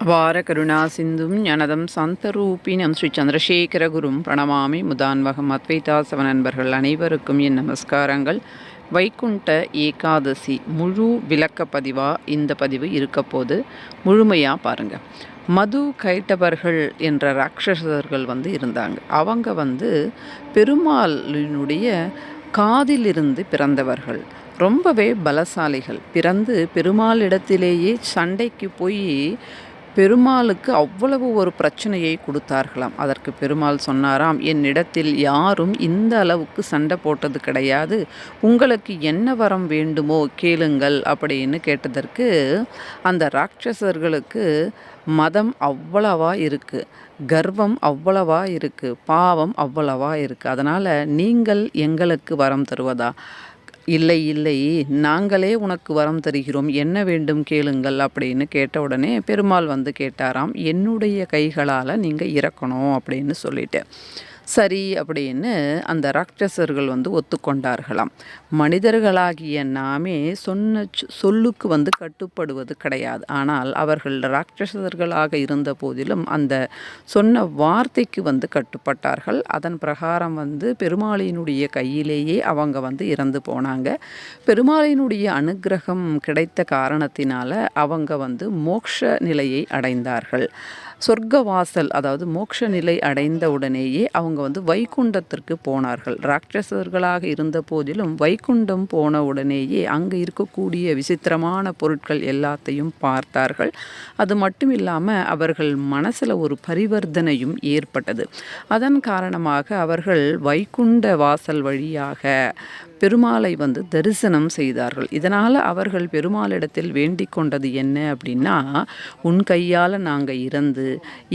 அபார கருணா சிந்தும் ஞனதம் சந்தரூபினம் ஸ்ரீ சந்திரசேகரகுரும் பிரணமாமி முதான்வகம் அத்வைதாசவ நண்பர்கள் அனைவருக்கும் என் நமஸ்காரங்கள் வைகுண்ட ஏகாதசி முழு விளக்க பதிவாக இந்த பதிவு இருக்கப்போது முழுமையாக பாருங்கள் மது கைட்டவர்கள் என்ற ராட்சசர்கள் வந்து இருந்தாங்க. அவங்க வந்து பெருமாளினுடைய காதிலிருந்து பிறந்தவர்கள். ரொம்பவே பலசாலிகள். பிறந்து பெருமாளிடத்திலேயே சண்டைக்கு போய் பெருமாளுக்கு அவ்வளவு ஒரு பிரச்சனையை கொடுத்தார்களாம். அதற்கு பெருமாள் சொன்னாராம் என்னிடத்தில் யாரும் இந்த அளவுக்கு சண்டை போட்டது கிடையாது. உங்களுக்கு என்ன வரம் வேண்டுமோ கேளுங்கள் அப்படின்னு கேட்டதற்கு அந்த ராட்சசர்களுக்கு மதம் அவ்வளவா இருக்குது கர்வம் அவ்வளவா இருக்குது பாவம் அவ்வளவா இருக்குது அதனால் நீங்கள் எங்களுக்கு வரம் தருவதா? இல்லை இல்லை நாங்களே உனக்கு வரம் தருகிறோம் என்ன வேண்டும் கேளுங்கள் அப்படின்னு கேட்ட உடனே பெருமாள் வந்து கேட்டாராம் என்னுடைய கைகளால் நீங்கள் இறக்கணும் அப்படின்னு சொல்லிட்டு. சரி அப்படின்னு அந்த ராட்சசர்கள் வந்து ஒத்துக்கொண்டார்களாம். மனிதர்களாகிய நாமே சொன்ன சொல்லுக்கு வந்து கட்டுப்படுவது கிடையாது. ஆனால் அவர்கள் ராட்சசர்களாக இருந்த போதிலும் அந்த சொன்ன வார்த்தைக்கு வந்து கட்டுப்பட்டார்கள். அதன் பிரகாரம் வந்து பெருமாளினுடைய கையிலேயே அவங்க வந்து இறந்து போனாங்க. பெருமாளினுடைய அனுக்கிரகம் கிடைத்த காரணத்தினால அவங்க வந்து மோட்ச நிலையை அடைந்தார்கள். சொர்க்க வாசல் அதாவது மோட்ச நிலை அடைந்த உடனேயே அவங்க வந்து வைகுண்டத்திற்கு போனார்கள். ராட்சசர்களாக இருந்த போதிலும் வைகுண்டம் போன உடனேயே அங்கே இருக்கக்கூடிய விசித்திரமான பொருட்கள் எல்லாத்தையும் பார்த்தார்கள். அது மட்டும் இல்லாமல் அவர்கள் மனசில் ஒரு பரிவர்த்தனையும் ஏற்பட்டது. அதன் காரணமாக அவர்கள் வைகுண்ட வாசல் வழியாக பெருமாளை வந்து தரிசனம் செய்தார்கள். இதனால் அவர்கள் பெருமாளிடத்தில் வேண்டிக் கொண்டது என்ன அப்படின்னா உன் கையால் நாங்கள் இறந்து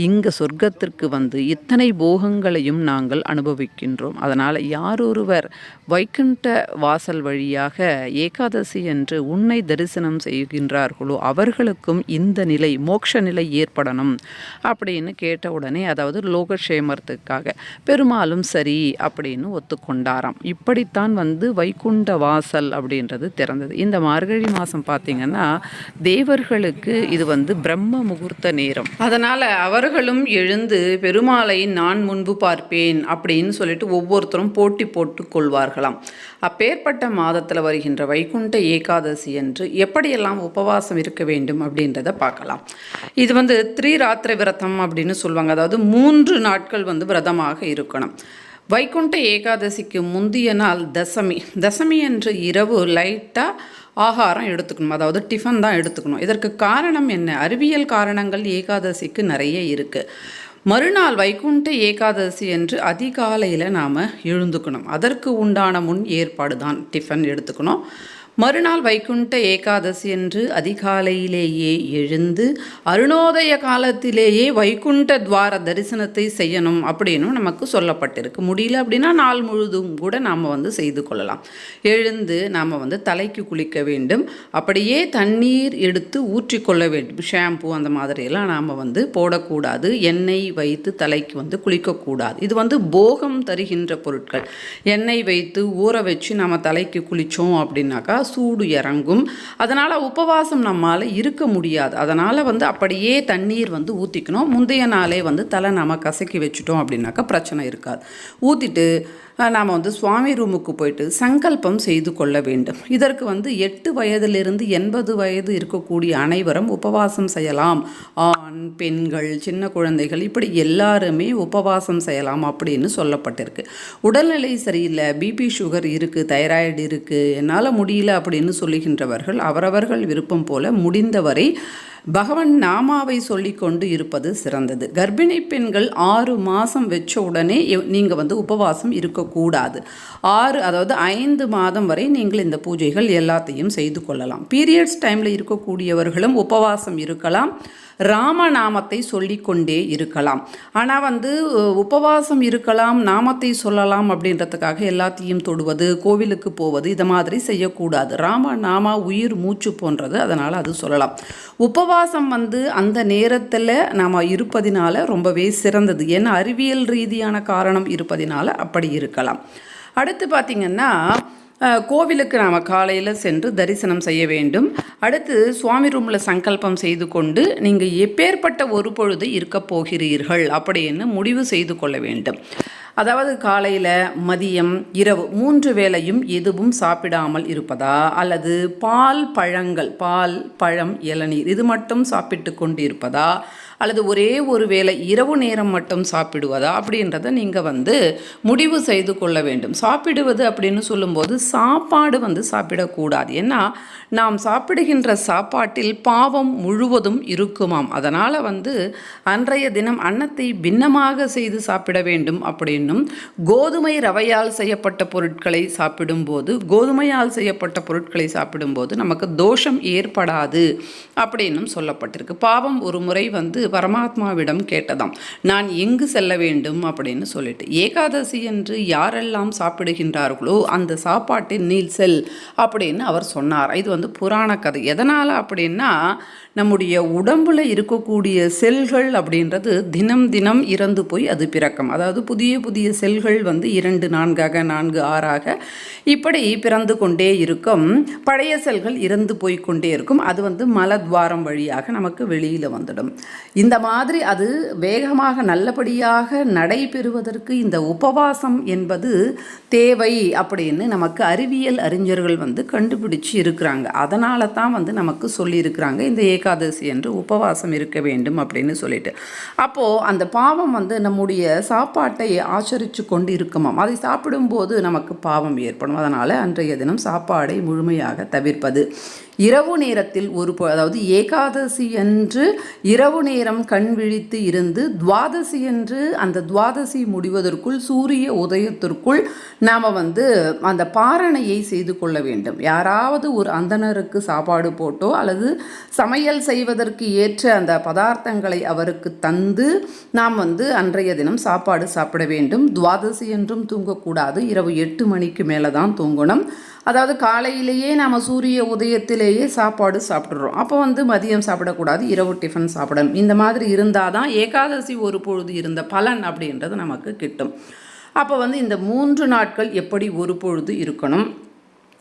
இங்கே சொர்க்கத்திற்கு வந்து இத்தனை போகங்களையும் நாங்கள் அனுபவிக்கின்றோம். அதனால் யாரொருவர் வைகுண்ட வாசல் வழியாக ஏகாதசி என்று உன்னை தரிசனம் செய்கின்றார்களோ அவர்களுக்கும் இந்த நிலை மோட்ச நிலை ஏற்படணும் அப்படின்னு கேட்ட உடனே அதாவது லோகக்ஷேமத்துக்காக பெருமாளும் சரி அப்படின்னு ஒத்துக்கொண்டாராம். இப்படித்தான் வந்து வைகுண்ட வாசல் அப்படின்றது திறந்தது. இந்த மார்கழி மாதம் பார்த்தீங்கன்னா தேவர்களுக்கு இது வந்து பிரம்ம முகூர்த்த நேரம். அதனால் அவர்களும் எழுந்து பெருமாளை நான் முன்பு பார்ப்பேன் அப்படின்னு சொல்லிட்டு ஒவ்வொருத்தரும் போட்டி போட்டு கொள்வார்களாம். அப்பேற்பட்ட மாதத்தில் வருகின்ற வைகுண்ட ஏகாதசி என்று எப்படியெல்லாம் உபவாசம் இருக்க வேண்டும் அப்படின்றத பார்க்கலாம். இது வந்து த்ரீராத்திர விரதம் அப்படின்னு சொல்லுவாங்க. அதாவது மூன்று நாட்கள் வந்து விரதமாக இருக்கணும். வைகுண்ட ஏகாதசிக்கு முந்திய நாள் தசமி. தசமி என்று இரவு லைட்டாக ஆகாரம் எடுத்துக்கணும். அதாவது டிஃபன் தான் எடுத்துக்கணும். இதற்கு காரணம் என்ன? அறிவியல் காரணங்கள் ஏகாதசிக்கு நிறைய இருக்குது மறுநாள் வைகுண்ட ஏகாதசி என்று அதிகாலையில் நாம் எழுந்துக்கணும். அதற்கு உண்டான முன் ஏற்பாடு தான் டிஃபன் எடுத்துக்கணும். மறுநாள் வைகுண்ட ஏகாதசி என்று அதிகாலையிலேயே எழுந்து அருணோதய காலத்திலேயே வைகுண்ட துவார தரிசனத்தை செய்யணும் அப்படின்னும் நமக்கு சொல்லப்பட்டிருக்கு. முடியல அப்படின்னா நாள் முழுதும் கூட நாம் வந்து செய்து கொள்ளலாம். எழுந்து நாம் வந்து தலைக்கு குளிக்க வேண்டும். அப்படியே தண்ணீர் எடுத்து ஊற்றிக்கொள்ள வேண்டும். ஷாம்பு அந்த மாதிரியெல்லாம் நாம் வந்து போடக்கூடாது. எண்ணெய் வைத்து தலைக்கு வந்து குளிக்கக்கூடாது. இது வந்து போகம் தருகின்ற பொருட்கள். எண்ணெய் வைத்து ஊற வச்சு நம்ம தலைக்கு குளித்தோம் அப்படின்னாக்கா சூடு இறங்கும். அதனால் உபவாசம் நம்மால் இருக்க முடியாது. அதனால் வந்து அப்படியே தண்ணீர் வந்து ஊற்றிக்கணும் முந்தைய நாளே வந்து தலை நம்ம கசக்கி வச்சுட்டோம் அப்படின்னாக்கா பிரச்சனை இருக்காது. ஊற்றிட்டு நாம் வந்து சுவாமி ரூமுக்கு போயிட்டு சங்கல்பம் செய்து கொள்ள வேண்டும். இதற்கு வந்து எட்டு வயதிலிருந்து எண்பது வயது இருக்கக்கூடிய அனைவரும் உபவாசம் செய்யலாம். ஆண் பெண்கள் சின்ன குழந்தைகள் இப்படி எல்லாருமே உபவாசம் செய்யலாம் அப்படின்னு சொல்லப்பட்டிருக்கு. உடல்நிலை சரியில்லை பிபி சுகர் இருக்குது தைராய்டு இருக்குது என்னால் முடியல அப்படின்னு சொல்லுகின்றவர்கள் அவரவர்கள் விருப்பம் போல முடிந்தவரை பகவன் நாமாவை சொல்லிக்கொண்டு இருப்பது சிறந்தது. கர்ப்பிணி பெண்கள் ஆறு மாதம் வச்ச உடனே நீங்கள் வந்து உபவாசம் இருக்கக்கூடாது. ஆறு அதாவது ஐந்து மாதம் வரை நீங்கள் இந்த பூஜைகள் எல்லாத்தையும் செய்து கொள்ளலாம். பீரியட்ஸ் டைமில் இருக்கக்கூடியவர்களும் உபவாசம் இருக்கலாம். ராமநாமத்தை சொல்லிக்கொண்டே இருக்கலாம். ஆனால் வந்து உபவாசம் இருக்கலாம் நாமத்தை சொல்லலாம் அப்படின்றதுக்காக எல்லாத்தையும் தொடுவது கோவிலுக்கு போவது இது மாதிரி செய்யக்கூடாது. ராம நாமா உயிர் மூச்சு போன்றது அதனால் அது சொல்லலாம். உபவாசம் வந்து அந்த நேரத்தில் நாம் இருப்பதினால ரொம்பவே சிறந்தது. ஏன்னா அறிவியல் ரீதியான காரணம் இருப்பதினால அப்படி இருக்கலாம். அடுத்து பார்த்திங்கன்னா கோவிலுக்கு நாம் காலையில் சென்று தரிசனம் செய்ய வேண்டும். அடுத்து சுவாமி ரூமில் சங்கல்பம் செய்து கொண்டு நீங்கள் எப்பேற்பட்ட ஒரு பொழுது இருக்கப் போகிறீர்கள் அப்படின்னு முடிவு செய்து கொள்ள வேண்டும். அதாவது காலையில் மதியம் இரவு மூன்று வேளையும் எதுவும் சாப்பிடாமல் இருப்பதா? அல்லது பால் பழங்கள் பால் பழம் இளநீர் இது மட்டும் சாப்பிட்டு கொண்டு இருப்பதா அல்லது ஒரே ஒரு வேளை இரவு நேரம் மட்டும் சாப்பிடுவதா? அப்படின்றத நீங்கள் வந்து முடிவு செய்து கொள்ள வேண்டும். சாப்பிடுவது அப்படின்னு சொல்லும்போது சாப்பாடு வந்து சாப்பிடக்கூடாது. ஏன்னா நாம் சாப்பிடுகின்ற சாப்பாட்டில் பாவம் முழுவதும் இருக்குமாம். அதனால் வந்து அன்றைய தினம் அன்னத்தை பின்னமாக செய்து சாப்பிட வேண்டும் அப்படின்னும் கோதுமை ரவையால் செய்யப்பட்ட பொருட்களை சாப்பிடும்போது கோதுமையால் செய்யப்பட்ட பொருட்களை சாப்பிடும்போது நமக்கு தோஷம் ஏற்படாது அப்படின்னும் சொல்லப்பட்டிருக்கு. பாவம் ஒரு முறை வந்து பரமாத்மாவிடம் கேட்டதாம் நான் எங்கு செல்ல வேண்டும்? அப்படின்னு சொல்லிட்டு ஏகாதசி என்று யாரெல்லாம் சாப்பிடுகின்றார்களோ அந்த சாப்பாட்டின் நீல் செல் அப்படின்னு அவர் சொன்னார். இது வந்து புராண கதை. எதனால் அப்படின்னா நம்முடைய உடம்பில் இருக்கக்கூடிய செல்கள் அப்படின்றது தினம் தினம் இறந்து போய் அது பிறக்கும். அதாவது புதிய புதிய செல்கள் வந்து இரண்டு நான்காக நான்கு ஆறாக இப்படி பிறந்து கொண்டே இருக்கும். பழைய செல்கள் இறந்து போய் கொண்டே இருக்கும். அது வந்து மலத்வாரம் வழியாக நமக்கு வெளியில் வந்துடும். இந்த மாதிரி அது வேகமாக நல்லபடியாக நடைபெறுவதற்கு இந்த உபவாசம் என்பது தேவை அப்படின்னு நமக்கு அறிவியல் அறிஞர்கள் வந்து கண்டுபிடிச்சு இருக்கிறாங்க. அதனால தான் வந்து நமக்கு சொல்லியிருக்கிறாங்க. இந்த ஏகாதசி என்று உபவாசம் இருக்க வேண்டும் அப்படின்னு சொல்லிட்டு. அப்போது அந்த பாவம் வந்து நம்முடைய சாப்பாட்டை ஆச்சரித்து கொண்டு இருக்குமாம் அதை சாப்பிடும்போது நமக்கு பாவம் ஏற்படும். அதனால் அன்றைய தினம் சாப்பாடை முழுமையாக தவிர்ப்பது. இரவு நேரத்தில் ஒரு அதாவது ஏகாதசி என்று இரவு நேரம் கண் விழித்து இருந்து துவாதசி என்று அந்த துவாதசி முடிவதற்குள் சூரிய உதயத்திற்குள் நாம் வந்து அந்த பாரணையை செய்து கொள்ள வேண்டும். யாராவது ஒரு அந்தணருக்கு சாப்பாடு போட்டோ அல்லது சமையல் செய்வதற்கு ஏற்ற அந்த பதார்த்தங்களை அவருக்கு தந்து நாம் வந்து அன்றைய தினம் சாப்பாடு சாப்பிட வேண்டும். துவாதசி என்றும் தூங்கக்கூடாது. இரவு எட்டு மணிக்கு மேலே தான் தூங்கணும். அதாவது காலையிலேயே நாம் சூரிய உதயத்திலேயே சாப்பாடு சாப்பிட்றோம். அப்போ வந்து மதியம் சாப்பிடக்கூடாது. இரவு டிஃபன் சாப்பிடணும். இந்த மாதிரி இருந்தால் தான் ஏகாதசி ஒரு பொழுது இருந்த பலன் அப்படின்றது நமக்கு கிட்டும். அப்போ வந்து இந்த மூன்று நாட்கள் எப்படி ஒரு பொழுது இருக்கணும்?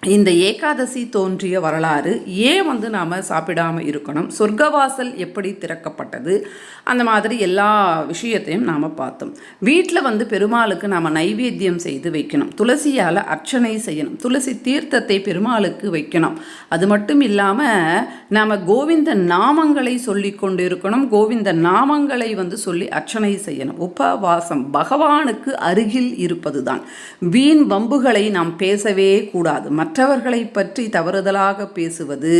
இந்த ஏகாதசி தோன்றிய வரலாறு ஏன் வந்து நாம் சாப்பிடாம இருக்கணும்? சொர்க்கவாசல் எப்படி திறக்கப்பட்டது? அந்த மாதிரி எல்லா விஷயத்தையும் நாம் பார்த்தோம். வீட்டில் வந்து பெருமாளுக்கு நாம் நைவேத்தியம் செய்து வைக்கணும். துளசியால் அர்ச்சனை செய்யணும். துளசி தீர்த்தத்தை பெருமாளுக்கு வைக்கணும். அது மட்டும் இல்லாமல் நாம் கோவிந்த நாமங்களை சொல்லி கொண்டு இருக்கணும் கோவிந்த நாமங்களை வந்து சொல்லி அர்ச்சனை செய்யணும். உபவாசம் பகவானுக்கு அருகில் இருப்பது தான் வீண் வம்புகளை நாம் பேசவே கூடாது. மற்றவர்களை பற்றி தவறுதலாக பேசுவது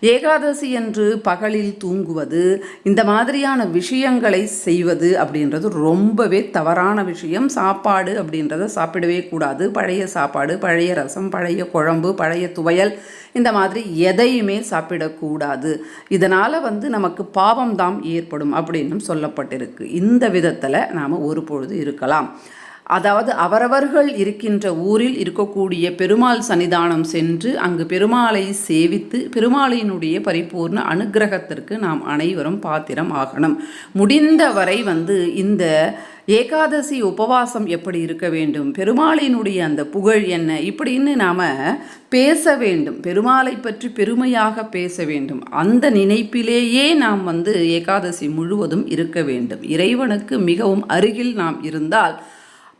ஏகாதசி என்று பகலில் தூங்குவது இந்த மாதிரியான விஷயங்களை செய்வது அப்படின்றது ரொம்பவே தவறான விஷயம். சாப்பாடு அப்படின்றத சாப்பிடவே கூடாது. பழைய சாப்பாடு பழைய ரசம் பழைய குழம்பு பழைய துவையல் இந்த மாதிரி எதையுமே சாப்பிடக்கூடாது. இதனால் வந்து நமக்கு பாவம்தான் ஏற்படும் அப்படின்னும் சொல்லப்பட்டிருக்கு. இந்த விதத்தில் நாம் ஒரு பொழுது இருக்கலாம். அதாவது அவரவர்கள் இருக்கின்ற ஊரில் இருக்கக்கூடிய பெருமாள் சன்னிதானம் சென்று அங்கு பெருமாளை சேவித்து பெருமாளினுடைய பரிபூர்ண அனுக்கிரகத்திற்கு நாம் அனைவரும் பாத்திரம் ஆகணும். முடிந்தவரை வந்து இந்த ஏகாதசி உபவாசம் எப்படி இருக்க வேண்டும்? பெருமாளினுடைய அந்த புகழ் என்ன? இப்படின்னு நாம் பேச வேண்டும். பெருமாளை பற்றி பெருமையாக பேச வேண்டும். அந்த நினைப்பிலேயே நாம் வந்து ஏகாதசி முழுவதும் இருக்க வேண்டும். இறைவனுக்கு மிகவும் அருகில் நாம் இருந்தால்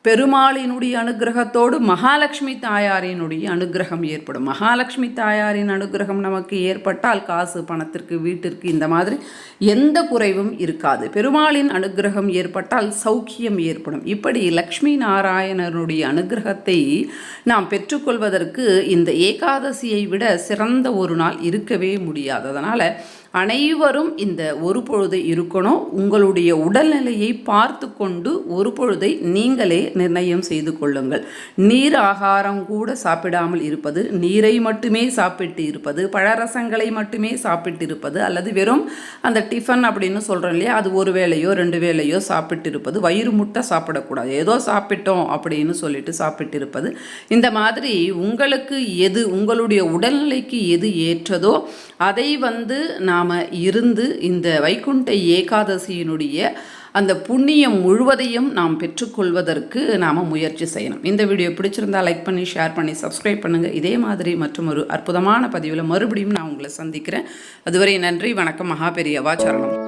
பெருமாளினுடைய அனுகிரகத்தோடு மகாலட்சுமி தாயாரினுடைய அனுகிரகம் ஏற்படும். மகாலட்சுமி தாயாரின் அனுகிரகம் நமக்கு ஏற்பட்டால் காசு பணத்திற்கு வீட்டிற்கு இந்த மாதிரி எந்த குறைவும் இருக்காது. பெருமாளின் அனுகிரகம் ஏற்பட்டால் சௌக்கியம் ஏற்படும். இப்படி லக்ஷ்மி நாராயணனுடைய அனுகிரகத்தை நாம் பெற்றுக்கொள்வதற்கு இந்த ஏகாதசியை விட சிறந்த ஒரு நாள் இருக்கவே முடியாது. அதனால் அனைவரும் இந்த ஒரு பொழுதை இருக்கணும். உங்களுடைய உடல்நிலையை பார்த்து கொண்டு ஒரு பொழுதை நீங்களே நிர்ணயம் செய்து கொள்ளுங்கள். நீர் ஆகாரம் கூட சாப்பிடாமல் இருப்பது நீரை மட்டுமே சாப்பிட்டு இருப்பது பழரசங்களை மட்டுமே சாப்பிட்டு இருப்பது அல்லது வெறும் அந்த டிஃபன் அப்படின்னு சொல்கிறோம் இல்லையா அது ஒரு வேளையோ ரெண்டு வேளையோ சாப்பிட்டு இருப்பது வயிறு முட்டை சாப்பிடக்கூடாது. ஏதோ சாப்பிட்டோம் அப்படின்னு சொல்லிட்டு சாப்பிட்டு இருப்பது. இந்த மாதிரி உங்களுக்கு எது உங்களுடைய உடல்நிலைக்கு எது ஏற்றதோ அதை வந்து நாம் இருந்து இந்த வைகுண்ட ஏகாதசியினுடைய அந்த புண்ணியம் முழுவதையும் நாம் பெற்றுக்கொள்வதற்கு நாம் முயற்சி செய்யணும். இந்த வீடியோ பிடிச்சிருந்தா லைக் பண்ணி ஷேர் பண்ணி சப்ஸ்கிரைப் பண்ணுங்கள் இதே மாதிரி மற்றும் ஒரு அற்புதமான பதிவில் மறுபடியும் நான் உங்களை சந்திக்கிறேன். அதுவரை நன்றி வணக்கம் மகாபெரியவா சரணம்